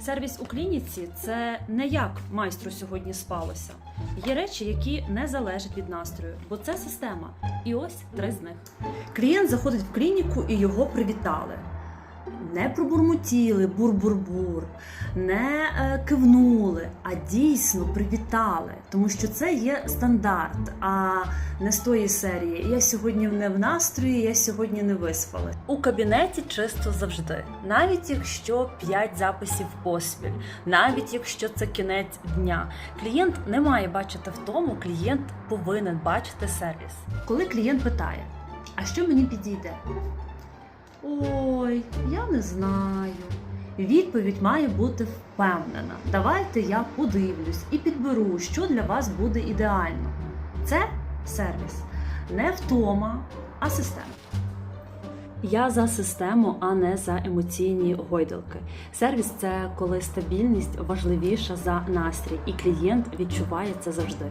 Сервіс у клініці це не як майстру сьогодні спалося. Є речі, які не залежать від настрою, бо це система. І ось три з них. Клієнт заходить в клініку і його привітали. Не пробурмотіли бур-бур-бур, не е, кивнули, а дійсно привітали, тому що це є стандарт, а не з тої серії. Я сьогодні не в настрої, я сьогодні не виспали. У кабінеті чисто завжди, навіть якщо 5 записів поспіль, навіть якщо це кінець дня. Клієнт не має бачити в тому, клієнт повинен бачити сервіс. Коли клієнт питає, а що мені підійде? Ой, я не знаю. Відповідь має бути впевнена. Давайте я подивлюсь і підберу, що для вас буде ідеально. Це сервіс, не втома, а система. Я за систему, а не за емоційні гойдалки. Сервіс це коли стабільність важливіша за настрій, і клієнт відчуває це завжди.